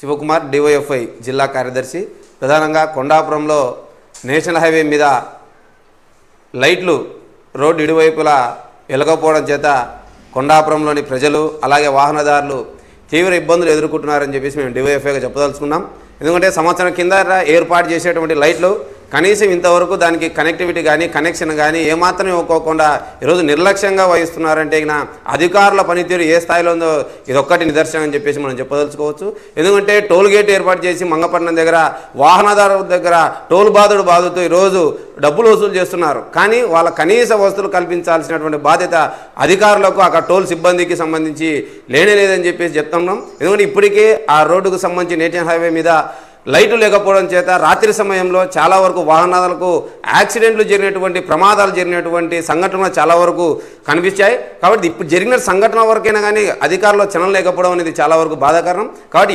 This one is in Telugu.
శివకుమార్ డివైఎఫ్ఐ జిల్లా కార్యదర్శి. ప్రధానంగా కొండాపురంలో నేషనల్ హైవే మీద లైట్లు రోడ్డు ఇరువైపులా వెలగకపోవడం చేత కొండాపురంలోని ప్రజలు అలాగే వాహనదారులు తీవ్ర ఇబ్బందులు ఎదుర్కొంటున్నారని చెప్పేసి మేము డివైఎఫ్ఐగా చెప్పదలుచుకున్నాం. ఎందుకంటే సంవత్సరం కింద ఏర్పాటు చేసేటువంటి లైట్లు కనీసం ఇంతవరకు దానికి కనెక్టివిటీ కానీ కనెక్షన్ కానీ ఏమాత్రం ఇవ్వకోకుండా ఈరోజు నిర్లక్ష్యంగా వహిస్తున్నారంటే ఇక అధికారుల పనితీరు ఏ స్థాయిలో ఉందో ఇదొక్కటి నిదర్శనం అని చెప్పేసి మనం చెప్పదలుచుకోవచ్చు. ఎందుకంటే టోల్ గేట్ ఏర్పాటు చేసి మంగపట్నం దగ్గర వాహనదారుల దగ్గర టోల్ బాధుడు బాధతో ఈరోజు డబ్బులు వసూలు చేస్తున్నారు. కానీ వాళ్ళ కనీస వస్తువులు కల్పించాల్సినటువంటి బాధ్యత అధికారులకు అక్కడ టోల్ సిబ్బందికి సంబంధించి లేనే లేదని చెప్పేసి చెప్తున్నాం. ఎందుకంటే ఇప్పటికే ఆ రోడ్డుకు సంబంధించి నేషనల్ హైవే మీద లైట్లు లేకపోవడం చేత రాత్రి సమయంలో చాలా వరకు వాహనాలకు యాక్సిడెంట్లు జరిగినటువంటి ప్రమాదాలు జరిగినటువంటి సంఘటనలు చాలా వరకు కనిపించాయి. కాబట్టి ఇప్పుడు జరిగిన సంఘటన వరకైనా కానీ అధికారులు చలన లేకపోవడం అనేది చాలా వరకు బాధాకరం. కాబట్టి